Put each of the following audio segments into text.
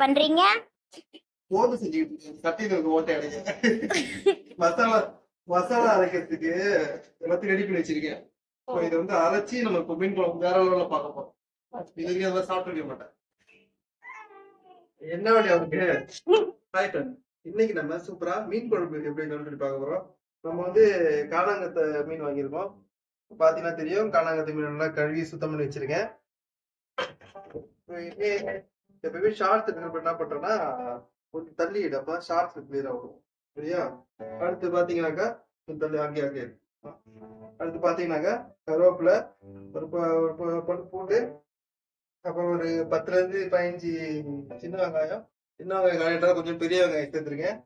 பண்றீங்க? போது செஞ்சுக்கிட்டு. சட்டியில ஓட்டை அடைக்க மசாலா மசாலா அரைக்கிறதுக்கு எல்லாத்தையும் ரெடி பண்ணி வச்சிருக்கேன். இதை வந்து அரைச்சி நம்ம இப்போ மீன் குழம்பு வேற லெவலில் பார்க்க போறோம். இது வரைக்கும் அதெல்லாம் சாப்பிட்டுருக்க மாட்டேன். என்ன வழி அவருக்கு? ரைட் இன்னைக்கு நம்ம சூப்பரா மீன் குழம்பு எப்படி சொல்லி பார்க்க போறோம். நம்ம வந்து காணாங்கத்தை மீன் வாங்கியிருக்கோம். பாத்தீங்கன்னா தெரியும் காணாங்கத்தை மீன் நல்லா கழுவி சுத்தம் பண்ணி வச்சிருக்கேன். எப்பயுமே- ஷார்ட்ஸ் எடுக்கிறப்ப என்ன பண்றேன்னா கொஞ்சம் தள்ளி இடு ஷார்ட்ஸ் கிளியர் ஆகும் சரியா? அடுத்து பாத்தீங்கன்னாக்கா கொஞ்சம் தள்ளி அங்கே அங்கே. அடுத்து பாத்தீங்கன்னாக்கா கருவேப்பிலை ஒரு பொண்ணு பூண்டு அப்புறம் ஒரு பத்துல இருந்து பதினஞ்சு சின்ன வெங்காயம் சின்ன வெங்காயம் கொஞ்சம் பெரிய வெங்காயம் சேர்த்துருக்கேன்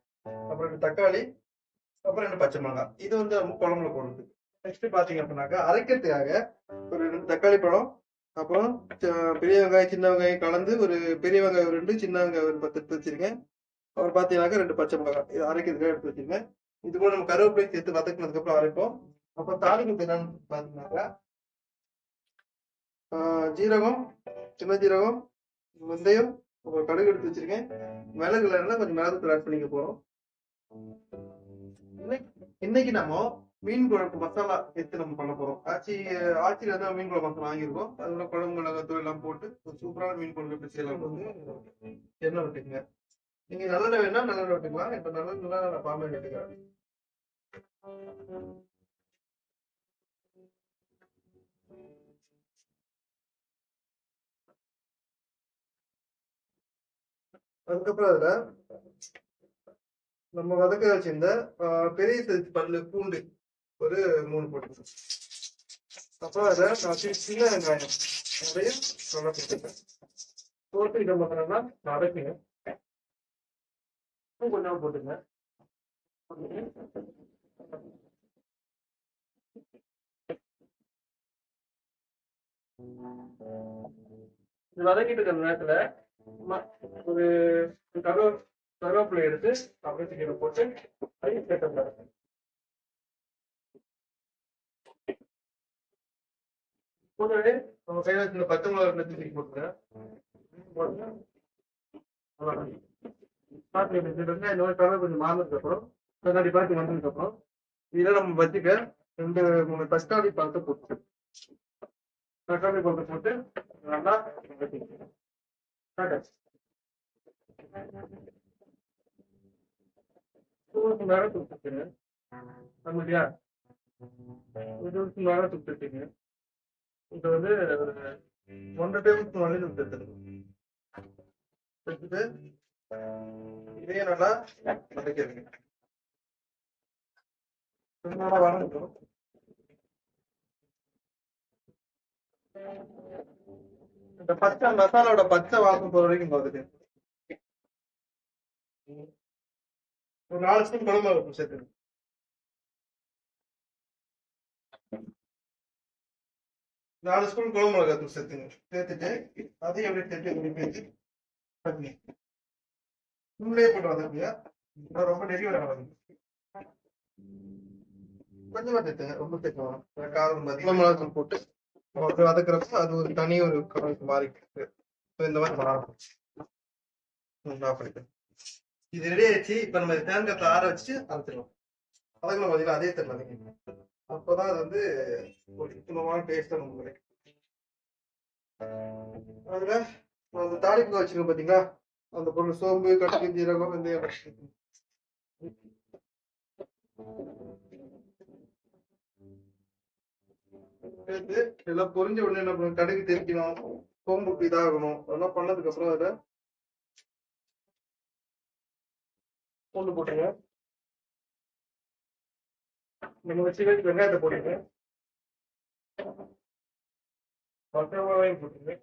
அப்புறம் ரெண்டு தக்காளி அப்புறம் ரெண்டு பச்சை மிளகாய். இது வந்து நம்ம குழம்புல போடுறது. நெக்ஸ்ட் பாத்தீங்க அப்படின்னாக்கா அரைக்கிறதுக்காக ஒரு ரெண்டு தக்காளி பழம் அப்புறம் பெரிய வெங்காயம் சின்ன வெங்காயம் கலந்து ஒரு பெரிய வெங்காயம் ரெண்டு சின்ன வெங்காயம் ஒரு பத்து எடுத்து வச்சிருக்கேன் அப்புறம் பார்த்தீங்கன்னாக்கா ரெண்டு பச்சை மிளகாய் இது அரைக்கிறதுக்காக எடுத்து வச்சிருக்கேன் இது கூட நம்ம கருவேப்பிலை சேர்த்து வதக்கினதுக்கு அப்புறம் அரைப்போம். அப்புறம் தாளிக்கு என்னன்னு பார்த்தீங்கன்னாக்கா ஜீரகம் சின்ன ஜீரகம் வெந்தயம் ஒரு கடுகு எடுத்து வச்சிருக்கேன். மிளகுல கொஞ்சம் மிளகு ஆட் பண்ணிக்க போறோம். இன்னைக்கு இன்னைக்கு நம்ம மீன் குழம்பு மசாலா எடுத்து நம்ம பண்ண போறோம். ஆச்சி ஆச்சியில தான் மீன் குழம்பு மசாலா வாங்கியிருக்கோம். அதுல குழம்பு மிளகாத்தூள் எல்லாம் போட்டு சூப்பரான மீன் குழம்பு எப்படி செய்யலாம் வந்து எண்ணெய் விட்டுங்க நீங்க நல்லெண்ணெய் வேணா நல்லெண்ணெய் விட்டுக்கலாம். இப்ப நல்லெண்ணெய் நான் பாம்பே விட்டுக்கிறேன் அதுக்கப்புறம் அதுல நம்ம வதக்க வச்சிருந்த ஆஹ், பெரிய சைஸ் பல்லு பூண்டு. ஒரு மூணு போட்டு அப்புறம் அதை நான் சின்ன வெங்காயம். நிறைய நல்லா போட்டுக்கேன் போட்டு இதை பார்த்தோம்னா நடக்குங்க கொஞ்சம் போட்டுங்க இது வதக்கிட்டு இருக்கிற நேரத்துல ஒரு கருவ கருவேப்பிலை எடுத்து அப்படியே போட்டு அதையும் சேர்த்து கூடவே நம்ம கையில வச்சிருந்த பச்சை மிளகா போட்டுருங்க போட்டுங்க. இந்த மாதிரி கலர் கொஞ்சம் மாறினதுக்கு அப்புறம் கண்ணாடி பார்த்து வந்ததுக்கு அப்புறம் இதை நம்ம வச்சுக்க ரெண்டு மூணு தக்காளி பழத்தை போட்டு தக்காளி பழத்தை போட்டு நல்லா வதக்கிக்கணும். காட்டு. ஒரு நேரம் கொடுத்துருங்க இல்லையா நேரம் கொடுத்துருக்கீங்க இது வந்து ஒரு ஒன்றரை டேபிள் ஸ்பூன் அளவு எடுத்துருங்க எடுத்துட்டு இதையும் நல்லா வதக்கிடுங்க நல்லா வதங்கட்டும். இந்த பச்சை மசாலாவோட பச்சை வாசம் போற வரைக்கும் பார்த்துட்டு. ஒரு நாலு ஸ்பூன் குழம்பு சேர்த்துக்கணும் நாலு ஸ்பூன் குழம்பு மிளகாய் தூள் சேர்த்துங்க. சேர்த்துட்டு அதையும் அப்படியே தட்டி அப்படி பேசி பண்ணுங்க உள்ளே போட்டு அப்புறம் ரொம்ப நெறி வர வதங்க கொஞ்சமா சேர்த்துங்க. ரொம்ப சேர்க்க வேணாம் காரம் அதிகமாக மிளகாய் போட்டு. அப்படி வதக்குறப்ப அது ஒரு தனி ஒரு கலருக்கு So, இந்த மாதிரி மாறும் இது ரெடி ஆயிடுச்சு. இப்ப நம்ம தேங்காய் ஆற வச்சு அரைச்சிடலாம். அதுக்குள்ள பாத்தீங்கன்னா அதே தெரியல அப்பதான் அது வந்து ஒரு சுத்தமான டேஸ்டா நமக்கு கிடைக்கும். அதுல அந்த தாளிப்பு வச்சிருக்கோம் பாத்தீங்களா? அந்த பொருள் சோம்பு கடுகு ஜீரகம் வெந்தயம். சேர்த்து எல்லாம் பொரிஞ்ச உடனே என்ன பண்ணணும்? கடுகு தெரிக்கணும் சோம்புக்கு இதாகணும். அதெல்லாம் பண்ணதுக்கு அப்புறம் அதுல பூண்டு போட்டுங்க நம்ம வச்சு வெங்காயத்தை போட்டுங்க பச்சை மிளகாயும் போட்டுங்க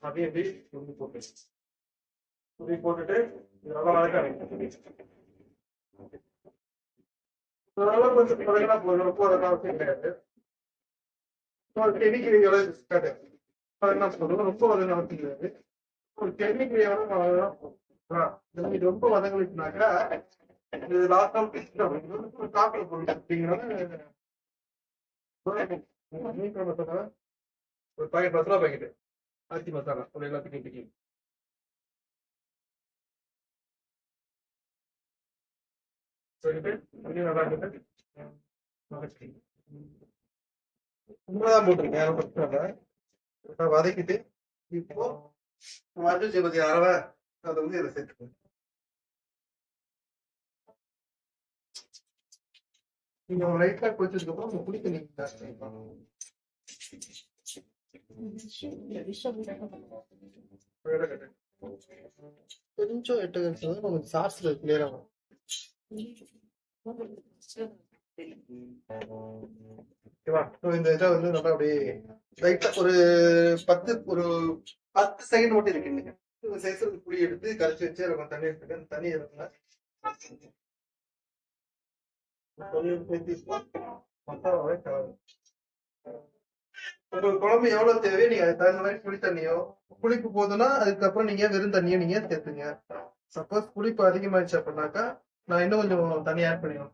அதையும் எப்படி போட்டு இப்படி போட்டுட்டு இதெல்லாம் வதக்க கொஞ்சம் குறைகளா போதும் ரொம்ப அதெல்லாம் அவசியம் கிடையாது. ஒரு செடிக்கிரியோட கட்டு அதெல்லாம் ரொம்ப அதெல்லாம் அவசியம் கிடையாது. ஒரு செடிக்கிரியோட ரொம்ப போதும் இது லாஸ்ட் வதங்கலிச்சுனாக்கா இது ஒரு பொருள் அப்படிங்கிறத மசாலா ஒரு பாக்கெட் பத்து ரூபா பாக்கெட் அரிசி மசாலா ஒரு எல்லாத்துக்கும் பிடிக்கும் நல்லா உண்மைதான் போட்டிருக்கேன் யாரும் பிரச்சனை இல்லை. வதக்கிட்டு இப்போ மஞ்சள் பத்தி அரவை அதை வந்து இதில் சேர்த்துக்கணும் நீங்க லைட்டா கொச்சதுக்கு அப்புறம் உங்க புளி தண்ணி ஜாஸ்தி கொஞ்சம் எட்டு கழிச்சு நமக்கு சாஸ்ல கிளியரா வரும். ஓகேவா? இந்த இதை வந்து நல்லா அப்படியே லைட்டா ஒரு பத்து ஒரு பத்து செகண்ட் மட்டும் இருக்குங்க இந்த சைஸ்ல புளி எடுத்து கரைச்சி வச்சு அதில் கொஞ்சம் தண்ணி எடுத்துக்க தண்ணி இருக்குல்ல உங்களுக்கு குழம்பு எவ்வளவு தேவையோ நீங்க அதுக்கு தகுந்த மாதிரி புளி தண்ணியோ புளிப்பு போதுன்னா அதுக்கப்புறம் நீங்க வெறும் தண்ணியோ நீங்க சேர்த்துங்க சப்போஸ் புளிப்பு அதிகமாயிடுச்சு அப்படின்னாக்கா நான் இன்னும் கொஞ்சம் தண்ணி ஆட் பண்ணிடுவேன்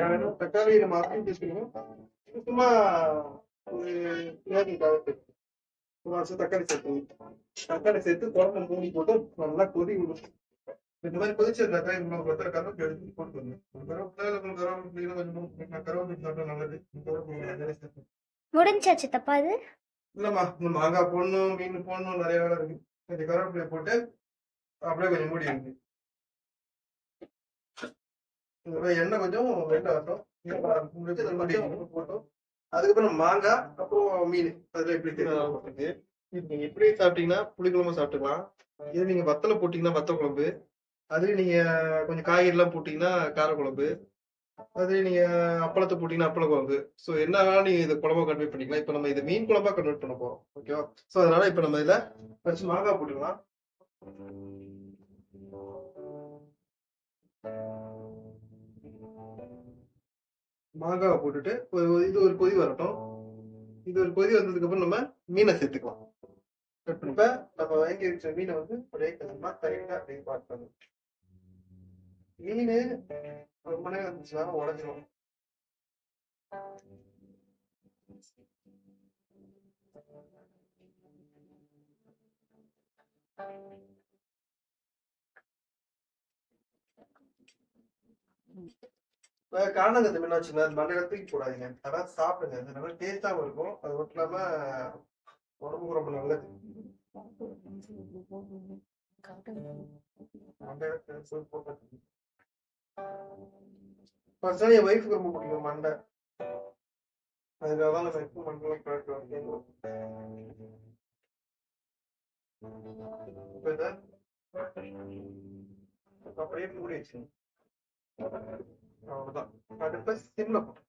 ஆட் தக்காளி நம்ம அப்படியே சேர்த்துக்கணும் சும்மா வருஷம் தக்காளி சேர்த்துக்கணும் தக்காளி சேர்த்து குழம்பு மூடி போட்டு நல்லா கொதி விடணும் இந்த மாதிரி கொதிச்சிருந்தாக்கா இவ்வளவு பத்திர கருவேப்பிலை எடுத்து போட்டுக்கணும் கருவேப்பிலை கருவேப்பிலை கொஞ்சம் கருவேப்பிலை சாப்பிட்டா நல்லது. கருவேப்பிலை நிறைய சேர்த்து முடிஞ்சாச்சு தப்பா இது? இல்லம்மா இன்னும் மாங்காய் போடணும் மீன் போடணும் நிறைய வேலை இருக்கு. கொஞ்சம் கருவேப்பிலை போட்டு அப்படியே கொஞ்சம் மூடி இருக்கு இந்த எண்ணெய் கொஞ்சம் வெள்ளை வரட்டும். இந்த போட்டோம் அதுக்கப்புறம் மாங்காய் அப்புறம் மீன். அதுல எப்படி தெரியும்? போட்டுருக்கு இது நீங்க எப்படி சாப்பிட்டீங்கன்னா புளிக்குழம்பு சாப்பிட்டுக்கலாம். இது நீங்க வத்தல போட்டீங்கன்னா வத்த குழம்பு. அதுல நீங்க கொஞ்சம் காய்கறி எல்லாம் போட்டீங்கன்னா கார குழம்பு. அது நீங்க அப்பளத்தை போட்டீங்கன்னா அப்பள குழம்பு. சோ என்ன வேணாலும் நீங்க இது குழம்பா கன்வெர்ட் பண்ணிக்கலாம். இப்ப நம்ம இது மீன் குழம்பா கன்வெர்ட் பண்ண போறோம். ஓகேவா சோ அதனால இப்ப நம்ம இதுல ஃபர்ஸ்ட் மாங்காய் போட்டுக்கலாம். மாங்காவை போட்டுட்டு இது ஒரு கொதி வரட்டும். இது ஒரு கொதி வந்ததுக்கு அப்புறம் நம்ம மீனை சேர்த்துக்கலாம். இப்ப நம்ம வாங்கி வச்ச மீனை வந்து அப்படியே கொஞ்சமா கையில அப்படியே பார்க்கணும் மீன் ரொம்ப நேரம் இருந்துச்சுன்னா உடஞ்சிரும் Thank you. என்ன வச்சுங்க அது மண்டையில தூக்கி போடாதீங்க. அதான் சாப்பிடுங்க. அது நல்லா டேஸ்டாவும் இருக்கும். அது மட்டும் இல்லாம உடம்புக்கு ரொம்ப நல்லது. பர்சனலி என் ஒய்ஃபுக்கு ரொம்ப பிடிக்கும் மண்டை. அதுக்காக தான் நம்ம எப்பவும் மண்டலம் கரெக்ட் இப்போ அப்படியே மூடி வச்சுங்க அவ்வளவுதான். அடுத்த சிம்ல போட்டு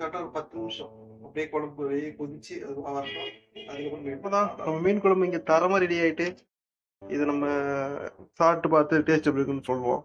கரெக்டா ஒரு பத்து நிமிஷம். அப்படியே குழம்பு வெளியே கொதிச்சு அது வரணும் அதுக்கப்புறம் இப்பதான் நம்ம மீன் குழம்பு இங்க தரமா ரெடி ஆயிட்டு இது நம்ம சாப்பிட்டு பார்த்து டேஸ்ட் எப்படி இருக்குன்னு சொல்லுவோம்.